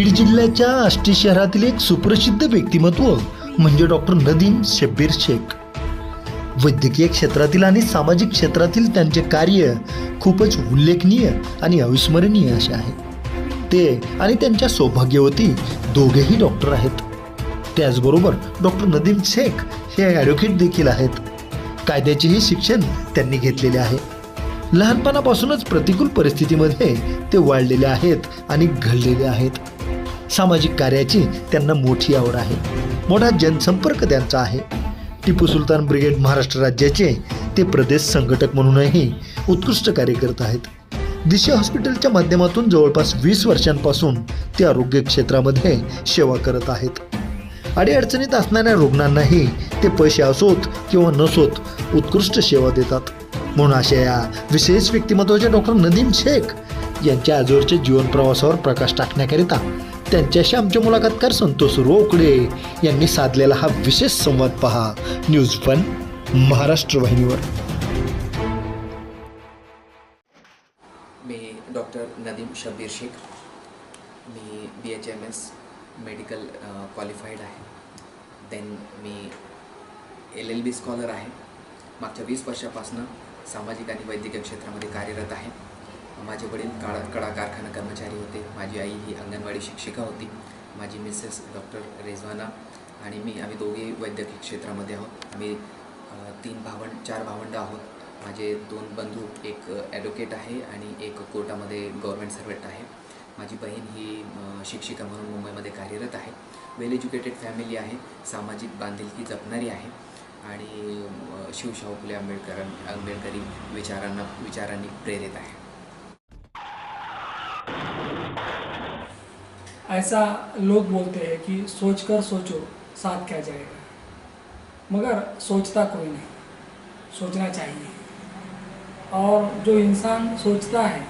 बीड जिल्ह्याच्या आष्टी शहरातील एक सुप्रसिद्ध व्यक्तिमत्व म्हणजे डॉक्टर नदीम शब्बीर शेख. वैद्यकीय क्षेत्रातील आणि सामाजिक क्षेत्रातील त्यांचे कार्य खूपच उल्लेखनीय आणि अविस्मरणीय असे आहे. ते आणि त्यांच्या सौभाग्यवती दोघेही डॉक्टर आहेत. त्याचबरोबर डॉक्टर नदीम शेख हे ॲडव्होकेट देखील आहेत. कायद्याचेही शिक्षण त्यांनी घेतलेले आहे. लहानपणापासूनच प्रतिकूल परिस्थितीमध्ये ते वाढलेले आहेत आणि घडलेले आहेत. सामाजिक कार्याची त्यांना मोठी आवड आहे. मोठा जनसंपर्क त्यांचा आहे. टिपू सुलतान ब्रिगेड महाराष्ट्र राज्याचे ते प्रदेश संघटक म्हणूनही उत्कृष्ट कार्य करत आहेत. दिशा हॉस्पिटलच्या माध्यमातून जवळपास वीस वर्षांपासून ते आरोग्य क्षेत्रामध्ये सेवा करत आहेत. अडीअडचणीत असणाऱ्या रुग्णांनाही ते पैसे असोत किंवा नसोत उत्कृष्ट सेवा देतात. म्हणून अशा या विशेष व्यक्तिमत्वाचे डॉक्टर नदीम शेख यांच्या आजवरच्या जीवन प्रवासावर प्रकाश टाकण्याकरिता त्यांच्याशी आमचे मुलाखतकार संतोष रोकडे यांनी साधलेला हा विशेष संवाद पहा. न्यूज वन महाराष्ट्र वाहिनीवर. मी डॉक्टर नदीम शब्बीर शेख. मी B H M S medical qualified आहे. देन मी एल एल बी स्कॉलर आहे. मागच्या वीस वर्षापासून सामाजिक आणि वैद्यकीय क्षेत्रामध्ये कार्यरत आहे. माझे वडील काळा कडा कारखाना कर्मचारी होते. माझी आई ही अंगणवाडी शिक्षिका होती. माझी मिसेस डॉक्टर रेझवाना आणि मी आम्ही दोघे वैद्यकीय क्षेत्रामध्ये आहोत. आम्ही तीन भावंड चार भावंड आहोत. माझे दोन बंधू एक ॲडव्होकेट आहे आणि एक कोर्टामध्ये गव्हर्मेंट सर्वंट आहे. माझी बहीण ही शिक्षिका म्हणून मुंबईमध्ये कार्यरत आहे. वेल एज्युकेटेड फॅमिली आहे. सामाजिक बांधिलकी जपणारी आहे. आणि शिवशाहू फुले आंबेडकर आंबेडकरी विचारांना विचारांनी प्रेरित आहे. ऐसा लोग बोलते हैं कि सोच कर सोचो साथ क्या जाएगा। मगर सोचता कोई नहीं सोचना चाहिए। और जो इंसान सोचता है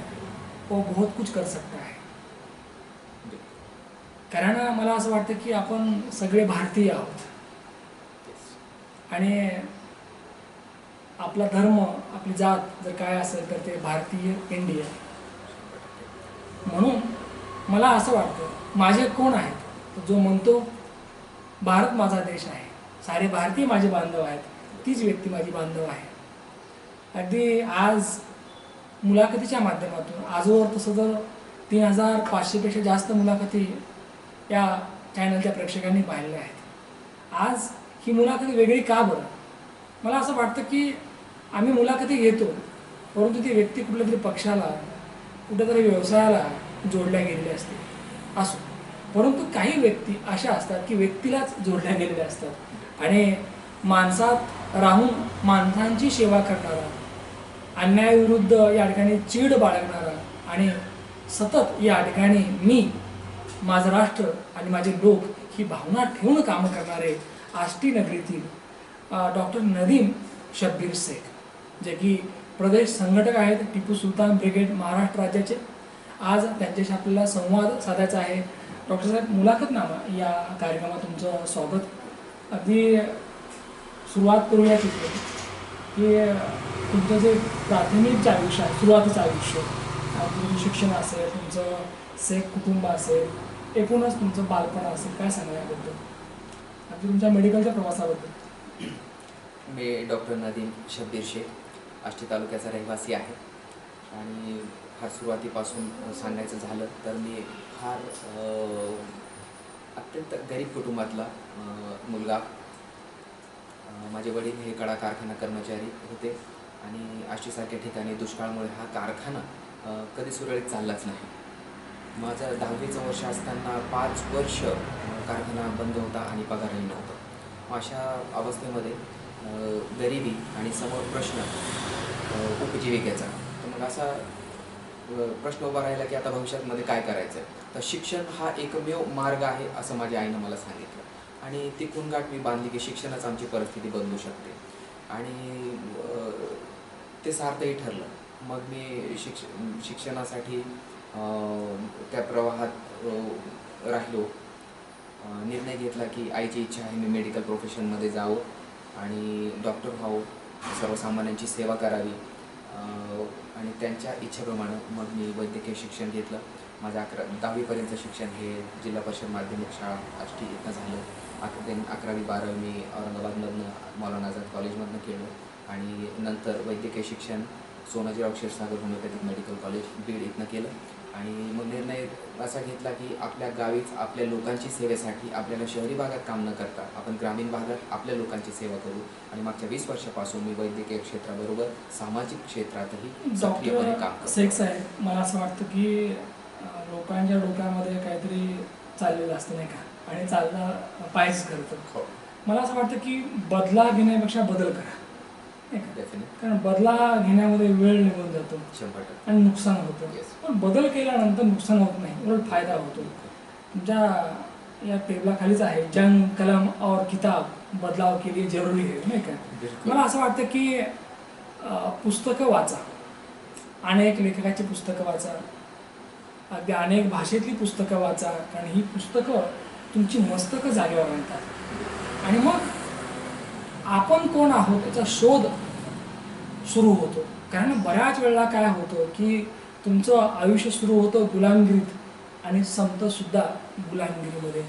वो बहुत कुछ कर सकता है। कारण मला असं वाटतं की आपण सगळे भारतीय आहोत. आणि आपला धर्म आपली जात जर काय असेल तर ते भारतीय इंडिया म्हणून मला असं वाटतं माझे कोण आहेत जो म्हणतो भारत माझा देश आहे. सारे भारतीय माझे बांधव आहेत. तीच व्यक्ती माझी बांधव आहे. अगदी आज मुलाखतीच्या माध्यमातून आजवर तसं जर तीन हजार पाचशेपेक्षा जास्त मुलाखती या चॅनलच्या प्रेक्षकांनी पाहिलेल्या आहेत. आज ही मुलाखती वेगळी का बरं? मला असं वाटतं की आम्ही मुलाखती घेतो परंतु ती व्यक्ती कुठल्या तरी पक्षाला कुठल्यातरी व्यवसायाला जोडल्या गेलेल्या असते. असो. परंतु काही व्यक्ती अशा असतात की व्यक्तीलाच जोडल्या गेलेल्या असतात. आणि माणसात राहून माणसांची सेवा करणारा अन्यायाविरुद्ध या ठिकाणी चीड बाळगणारा आणि सतत या ठिकाणी मी माझं राष्ट्र आणि माझे लोक ही भावना ठेवून कामं करणारे आष्टी नगरीतील डॉक्टर नदीम शब्बीर शेख जे की प्रदेश संघटक आहेत टिपू सुलतान ब्रिगेड महाराष्ट्र राज्याचे आज त्यांच्याशी आपल्याला संवाद साधायचा आहे. डॉक्टर साहेब मुलाखतनामा या कार्यक्रमात तुमचं स्वागत. अगदी सुरुवात करूया तिथे. की तुमचं जे प्राथमिक जे आयुष्य आहे सुरुवातीचं आयुष्य तुमचं शिक्षण असेल तुमचं सेक कुटुंब असेल एकूणच तुमचं बालपण असेल काय सांगा याबद्दल? अगदी तुमच्या मेडिकलच्या प्रवासाबद्दल. मी डॉक्टर नदीम शब्बीर शेख आष्टी तालुक्याचा रहिवासी आहे. आणि फार सुरुवातीपासून सांगायचं झालं तर मी फार अत्यंत गरीब कुटुंबातला मुलगा. माझे वडील हे कडा कारखाना कर्मचारी होते आणि आष्टीसारख्या ठिकाणी दुष्काळामुळे हा कारखाना कधी सुरळीत चाललाच नाही. माझं दहावीचं वर्ष असताना पाच वर्ष कारखाना बंद होता आणि पगारही नव्हतं. अशा अवस्थेमध्ये गरिबी आणि समोर प्रश्न उपजीविकेचा. तर मग असा प्रश्न उभा राहिला की आता भविष्यामध्ये काय करायचं तर शिक्षण हा एकमेव मार्ग आहे असं माझ्या आईनं मला सांगितलं. आणि ती कुणगाठ मी बांधली की शिक्षणच आमची परिस्थिती बदलू शकते. आणि ते सार्थही ठरलं. मग मी शिक्ष शिक्षणासाठी त्या प्रवाहात राहिलो. निर्णय घेतला की आईची इच्छा आहे मी मेडिकल प्रोफेशनमध्ये जावं आणि डॉक्टर व्हावं. सर्वसामान्यांची सेवा करावी. आणि त्यांच्या इच्छेप्रमाणे मग मी वैद्यकीय शिक्षण घेतलं. माझं अकरा दहावीपर्यंत शिक्षण हे जिल्हा परिषद माध्यमिक शाळा आष्टी इथं झालं. अक देन अकरावी बारावी मी औरंगाबादमधनं मौलाना आझाद कॉलेजमधनं केलं. आणि नंतर वैद्यकीय शिक्षण Sonajirao Kshirsagar homeopathic medical college Beed इथनं केलं. आणि मग निर्णय असा घेतला की आपल्या गावीच आपल्या लोकांची सेवेसाठी आपल्याला शहरी भागात काम न करता आपण ग्रामीण भागात आपल्या लोकांची सेवा करू. आणि मागच्या वीस वर्षापासून मी वैद्यकीय क्षेत्राबरोबर सामाजिक क्षेत्रातही सक्रियपणे काम करतो. शेख साहेब मला असं वाटतं की लोकांच्या डोक्यामध्ये काहीतरी चाललेलं असतं नाही का? आणि चाललं पाहिजेच खरं तर हो. मला असं वाटतं की बदला घेण्यापेक्षा बदल करा. कारण बदला घेण्यामध्ये वेळ निघून जातो. आणि नुकसान होतं. पण बदल केल्यानंतर नुकसान होत नाही. उलट फायदा होतो. तुमच्या या टेबलाखालीच आहे जंग कलम और किताब. बदलाव के लिए जरुरी आहे नाही का? मला असं वाटतं की पुस्तकं वाचा. अनेक लेखकाची पुस्तकं वाचा. अगदी अनेक भाषेतली पुस्तकं वाचा. कारण ही पुस्तकं तुमची मस्तकं जागेवर आणतात. आणि मग आपण कोण आहोत याचा शोध सुरू होतो. कारण बऱ्याच वेळेला काय होतं की तुमचं आयुष्य सुरू होतं गुलामगिरीत आणि संपतंसुद्धा गुलामगिरीमध्ये.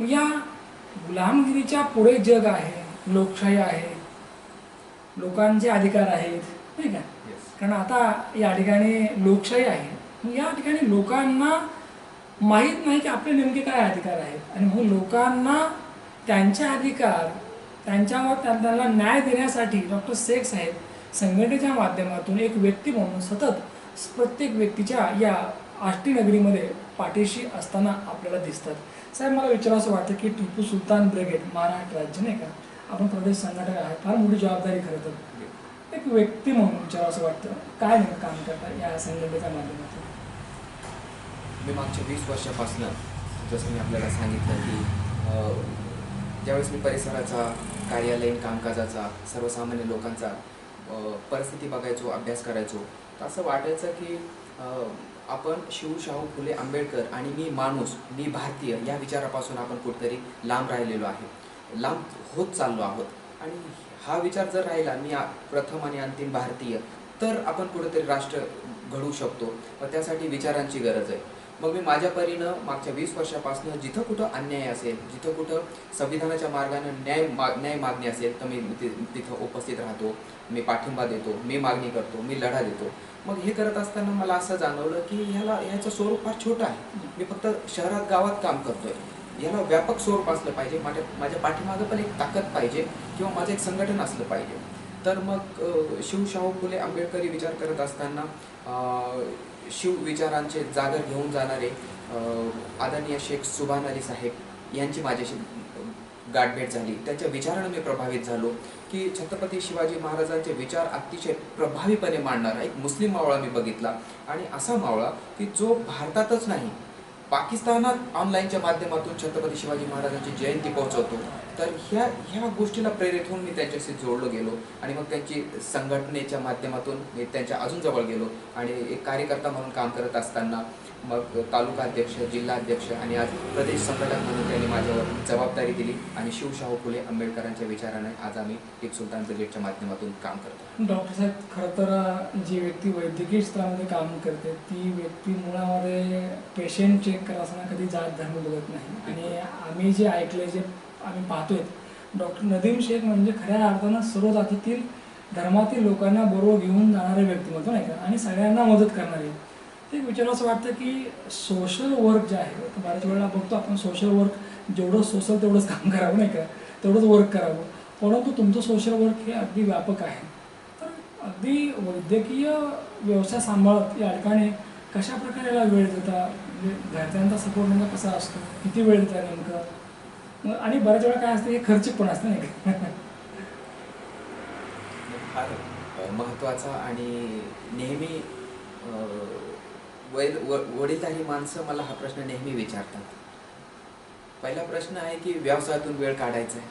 मग या गुलामगिरीच्या पुढे जग आहे लोकशाही आहे लोकांचे अधिकार आहेत नाही का? कारण आता या ठिकाणी लोकशाही आहे. मग या ठिकाणी लोकांना माहीत नाही की आपले नेमके काय अधिकार आहेत. आणि मग लोकांना त्यांचे अधिकार त्यांच्यावर त्यांना न्याय देण्यासाठी डॉक्टर शेख साहेब संघटनेच्या माध्यमातून एक व्यक्ती म्हणून सतत प्रत्येक व्यक्तीच्या या आष्टी नगरीमध्ये पाठीशी असताना आपल्याला दिसतात. साहेब मला विचारावं वाटतं की टिपू सुलतान ब्रिगेड महाराष्ट्र राज्य नाही का? आपण प्रदेश संघटक आहे फार मोठी जबाबदारी खरं तर. एक व्यक्ती म्हणून विचारावं असं वाटतं. काय काम करतात या संघटनेच्या माध्यमातून? मी मागच्या वीस वर्षापासून जसं मी आपल्याला सांगितलं की ज्यावेळेस मी परिसराचा कार्यालयीन कामकाजाचा सर्वसामान्य लोकांचा परिस्थिती बघायचो अभ्यास करायचो तर असं वाटायचं की आपण शिवशाहू फुले आंबेडकर आणि मी माणूस मी भारतीय या विचारापासून आपण कुठेतरी लांब राहिलेलो आहे. लांब होत चाललो आहोत. आणि हा विचार जर राहिला मी आ- प्रथम आणि अंतिम भारतीय तर आपण कुठेतरी राष्ट्र घडवू शकतो. व त्यासाठी विचारांची गरज आहे. मग मी माझ्या परीनं मागच्या वीस वर्षापासून जिथं कुठं अन्याय असेल जिथं कुठं संविधानाच्या मार्गानं न्याय माग न्याय मागणी असेल तर मी ति- तिथं उपस्थित राहतो मी पाठिंबा देतो मी मागणी करतो मी लढा देतो. मग हे करत असताना मला असं जाणवलं की ह्याला ह्याचं स्वरूप फार छोटं आहे. मी फक्त शहरात गावात काम करतोय. याला व्यापक स्वरूप असलं पाहिजे माझ्या माझ्या पाठीमागं पण एक ताकद पाहिजे किंवा माझं एक संघटन असलं पाहिजे. तर मग शिवशाहू फुले आंबेडकरी विचार करत असताना शिव विचारांचे जागर घेऊन जाणारे आदरणीय शेख सुभान अली साहेब यांची माझ्याशी गाठभेट झाली. त्यांच्या विचारानं मी प्रभावित झालो की छत्रपती शिवाजी महाराजांचे विचार अतिशय प्रभावीपणे मांडणारा एक मुस्लिम मावळा मी बघितला. आणि असा मावळा की जो भारतातच नाही पाकिस्तानात ऑनलाईनच्या माध्यमातून छत्रपती शिवाजी महाराजांची जयंती पोहोचवतो. तर ह्या ह्या गोष्टीला प्रेरित होऊन मी त्यांच्याशी जोडलो गेलो आणि मग त्यांची संघटनेच्या माध्यमातून मी त्यांच्या अजून जवळ गेलो आणि एक कार्यकर्ता म्हणून काम करत असताना मग तालुका अध्यक्ष जिल्हा अध्यक्ष आणि आज प्रदेश संघटक म्हणून त्यांनी माझ्यावर जबाबदारी दिली आणि शिवशाहू फुले आंबेडकरांच्या विचाराने आज आम्ही टिप सुलतान ब्रिगेडच्या माध्यमातून काम करतो. डॉक्टर साहेब खरं तर जी व्यक्ती वैद्यकीय क्षेत्रामध्ये काम करते ती व्यक्ती मुळामध्ये पेशंट चेक करत असताना कधी जात धर्म बघत नाही. आणि आम्ही जे ऐकले जे आम्ही पाहतोय. डॉक्टर नदीम शेख म्हणजे खऱ्या अर्थानं सर्व जातीतील धर्मातील लोकांना बरोबर घेऊन जाणारे व्यक्तिमत्व नाही का? आणि सगळ्यांना मदत करणारे. ते विचार असं वाटतं की सोशल वर्क जे आहे बऱ्याच वेळेला बघतो आपण सोशल वर्क जेवढं सोशल तेवढंच काम करावं नाही का? तेवढंच वर्क करावं. परंतु तुमचं सोशल वर्क हे अगदी व्यापक आहे. तर अगदी वैद्यकीय व्यवसाय सांभाळत या ठिकाणी कशा प्रकारे याला वेळ देता? म्हणजे घरच्यांचा सपोर्ट म्हणजे नेमका कसा असतो? किती वेळ देता नेमकं? आणि बऱ्याच वेळा काय असतं हे खर्चिक पण असतं नाही फार महत्त्वाचा महत्त्वाचा आणि नेहमी वैल वैद व- वडीलधारी माणसं मला हा प्रश्न नेहमी विचारतात. पहिला प्रश्न आहे की व्यवसायातून वेळ काढायचा आहे.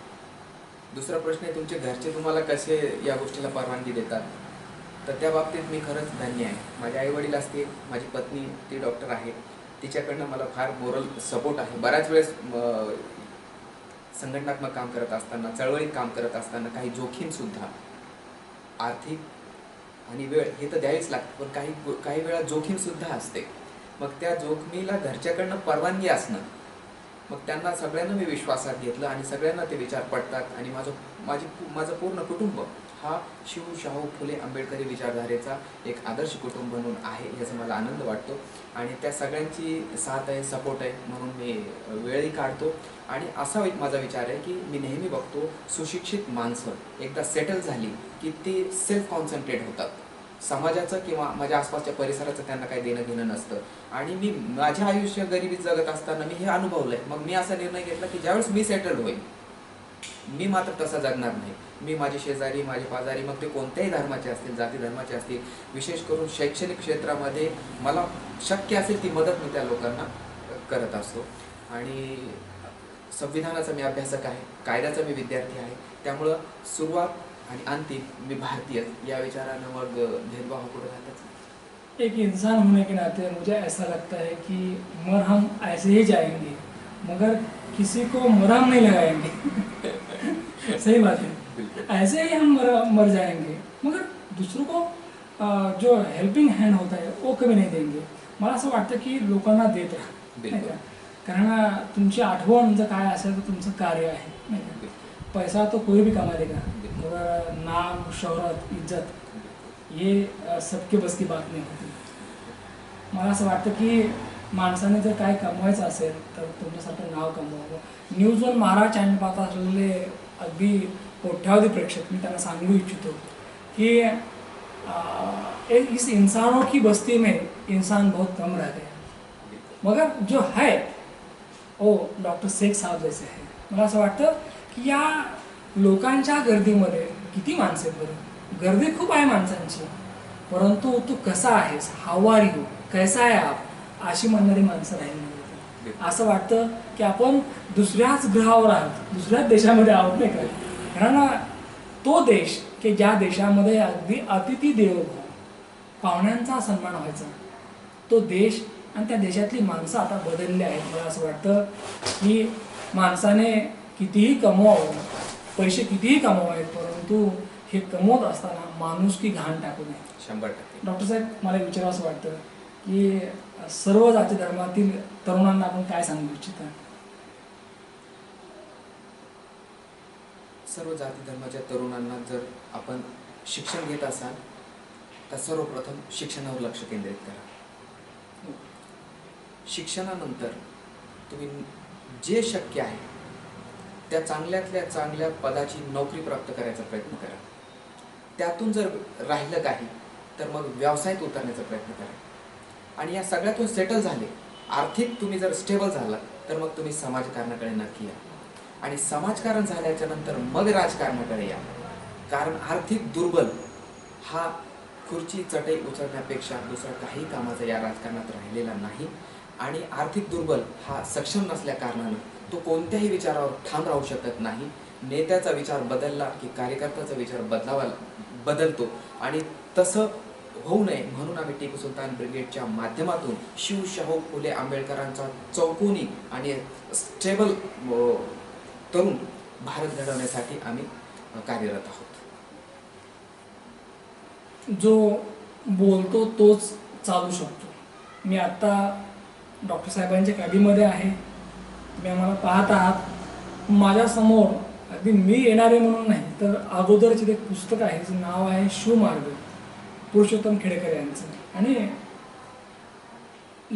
दुसरा प्रश्न आहे तुमचे घरचे तुम्हाला कसे या गोष्टीला परवानगी देतात? तर त्या बाबतीत मी खरंच धन्य आहे. माझे आई वडील असतील माझी पत्नी ती डॉक्टर आहे. तिच्याकडनं मला फार मोरल सपोर्ट आहे. बऱ्याच वेळेस संघटनात्मक काम करत असताना चळवळीत काम करत असताना काही जोखीमसुद्धा आर्थिक आणि वेळ हे तर द्यावीच लागतं पण काही काही वेळा जोखीमसुद्धा असते. मग त्या जोखमीला घरच्याकडनं परवानगी असणं मग त्यांना सगळ्यांना मी विश्वासात घेतलं आणि सगळ्यांना ते विचार पडतात आणि माझं माझी माझं पूर्ण कुटुंब हा शिवशाहू फुले आंबेडकरी विचारधारेचा एक आदर्श कुटुंब म्हणून आहे याचा मला आनंद वाटतो. आणि त्या सगळ्यांची साथ आहे सपोर्ट आहे म्हणून मी वेळही काढतो. आणि असा एक माझा विचार आहे की मी नेहमी बघतो सुशिक्षित माणसं एकदा सेटल झाली की ती सेल्फ कॉन्सन्ट्रेट होतात. समाजाचं किंवा माझ्या आसपासच्या परिसराचं त्यांना काही देणं घेणं नसतं. आणि मी माझ्या आयुष्य गरिबीत जगत असताना मी हे अनुभवलं आहे मग मी असा निर्णय घेतला की ज्यावेळेस मी सेटल होईल मी मात्र तसा जगणार नाही. मी माझे शेजारी माझे पाजारी मग ते कोणत्याही धर्माचे असतील जाती धर्माचे असतील विशेष करून शैक्षणिक क्षेत्रामध्ये मला शक्य असेल ती मदत मी त्या लोकांना करत असतो. आणि संविधानाचा मी अभ्यासक आहे कायद्याचा मी विद्यार्थी आहे. त्यामुळं सुरुवात आणि अंतिम मी भारतीय. या विचारानं मग भेदभाव कुठं घालतात एक इंसान होने के नाते मुझे ऐसा लगता है कि मर हम ऐसे ही जाएंगे. मगर किसी को मरहम नहीं लगाएँगे। सही बात है। ऐसे ही हम मर, मर जाएँगे। मगर दूसरों को अ, जो हेल्पिंग हँड होता है वो कमी नाही देंगे। मला असं वाटतं की लोकांना देत राहा। कारण तुमची आठवण जर काय असेल तर तुमचं कार्य आहे। नाही का? पैसा तो कोई भी कमा देगा। मगर नाम शोहरत इज़्ज़त ये सबके बस की बात नाही होती। मला असं वाटतं की माणसाने जर काय कमवायचं असेल तर तुमच्यासारखं नाव कमवावं. न्यूज वन महाराज चॅनल पाहत असलेले अगदी कोट्यावधी प्रेक्षक मी त्यांना सांगू इच्छितो की एक इस इंसानों की बस्ती में इंसान बहुत कम रह गए मगर जो है ओ डॉक्टर शेख साहेब जैसे आहे मला असं वाटतं की या लोकांच्या गर्दीमध्ये किती माणसं आहेत बरं? गर्दी खूप आहे माणसांची. परंतु तू कसा आहेस हाऊ आर हो, यू कैसा आहे आप? अशी म्हणणारी माणसं राहिली नाही असं वाटतं की आपण दुसऱ्याच ग्रहावर आहोत. दुसऱ्याच देशामध्ये आहोत नाही का? कारण तो देश की ज्या देशामध्ये अगदी अतिथी देवो पाहुण्यांचा सन्मान व्हायचा. तो देश आणि त्या देशातली माणसं आता बदलली आहेत. मला असं वाटतं की माणसाने कितीही कमवावं पैसे कितीही कमवावेत परंतु हे कमवत असताना माणुसकी घाण टाकू नये. शंभर टक्के. डॉक्टर साहेब मला विचारावं असं वाटतं की सर्व जाती धर्मातील तरुणांना आपण काय सांगू इच्छिता? सर्व जाती धर्माच्या तरुणांना जर आपण शिक्षण घेत असाल तर सर्वप्रथम शिक्षणावर लक्ष केंद्रित करा. शिक्षणानंतर तुम्ही जे शक्य आहे त्या चांगल्यातल्या चांगल्या पदाची नोकरी प्राप्त करायचा प्रयत्न करा. त्यातून जर राहिलं काही तर मग व्यवसायात उतरण्याचा प्रयत्न करा. आणि या सगळ्यातून सेटल झाले. आर्थिक तुम्ही जर स्टेबल झाला तर मग तुम्ही समाजकारणाकडे नक्की या. आणि समाजकारण झाल्याच्यानंतर मग राजकारणाकडे या. कारण आर्थिक दुर्बल हा खुर्ची चटई उचलण्यापेक्षा दुसरा काही कामाचा या राजकारणात राहिलेला नाही. आणि आर्थिक दुर्बल हा सक्षम नसल्या कारणानं तो कोणत्याही विचारावर ठाम राहू शकत नाही. नेत्याचा विचार बदलला की कार्यकर्त्याचा विचार बदलावा बदलतो. आणि तसं होऊ नये म्हणून आम्ही टिपू सुलतान ब्रिगेडच्या माध्यमातून शिव शाहू फुले आंबेडकरांचा चौकोनी आणि स्टेबल तरुण भारत घडवण्यासाठी आम्ही कार्यरत आहोत. जो बोलतो तोच चालू शकतो. मी आत्ता डॉक्टर साहेबांच्या कॅबीमध्ये आहे. तुम्ही आम्हाला पाहत आहात. माझ्यासमोर अगदी मी येणारे म्हणून नाही तर अगोदरचे एक पुस्तक आहे जे नाव आहे शिवमार्ग. पुरुषोत्तम खेडेकर यांचं. आणि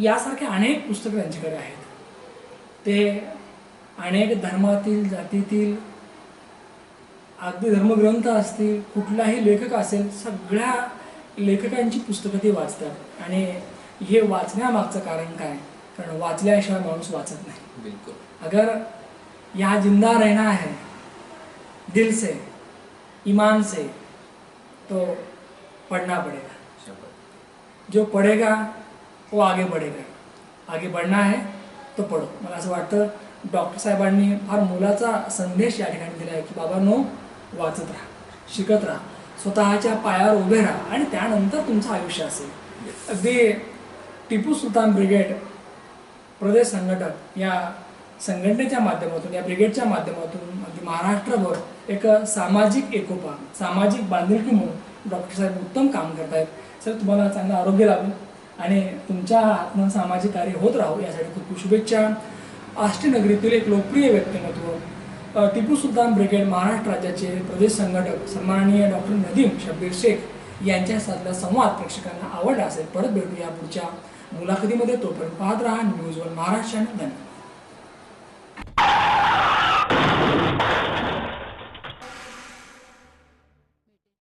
यासारखे अनेक पुस्तकं त्यांच्याकडे आहेत. ते अनेक धर्मातील जातीतील अगदी धर्मग्रंथ असतील कुठलाही लेखक असेल सगळ्या लेखकांची पुस्तकं ते वाचतात. आणि हे वाचण्यामागचं कारण काय? कारण वाचल्याशिवाय माणूस वाचत नाही. बिलकुल. अगर यहाँ जिंदा रहना है दिल से ईमान से तो पढ़ना पड़ेगा। जो पढ़ेगा वो आगे बढ़ेगा। आगे बढ़ना है तो पढ़ो। मला असं वाटतं डॉक्टर साहेबांनी फार मोलाचा संदेश या ठिकाणी दिला आहे की बाबांनो वाचत राहा शिकत राहा. स्वतःच्या पायावर उभे राहा आणि त्यानंतर तुमचं आयुष्य असेल. अगदी टिपू सुलतान ब्रिगेड प्रदेश संघटक या संघटनेच्या माध्यमातून या ब्रिगेडच्या माध्यमातून अगदी महाराष्ट्रभर एक सामाजिक एकोपा सामाजिक बांधिलकी म्हणून डॉक्टर साहेब उत्तम काम करत आहेत सर तुम्हाला चांगलं आरोग्य लाभेल आणि तुमच्या हातनं सामाजिक कार्य होत राहू यासाठी खूप खूप शुभेच्छा. आष्टी नगरीतील एक लोकप्रिय व्यक्तिमत्व टिपू सुलतान ब्रिगेड महाराष्ट्र राज्याचे प्रदेश संघटक सन्माननीय डॉक्टर नदीम शब्बीर शेख यांच्या साधला संवाद प्रेक्षकांना आवडला असेल परत भेटूया पुढच्या मुलाखतीमध्ये. तोपर्यंत पाहत राहा न्यूज वन महाराष्ट्र आणि धन्यवाद.